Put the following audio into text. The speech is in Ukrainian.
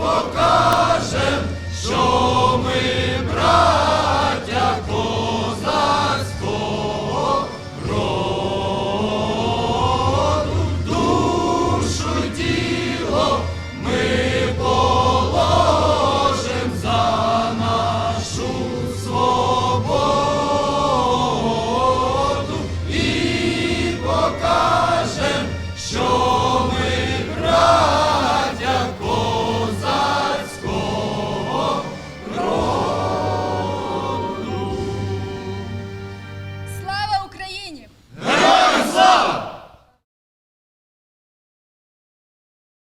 покажем, що ми браття козацького роду, душу тіло.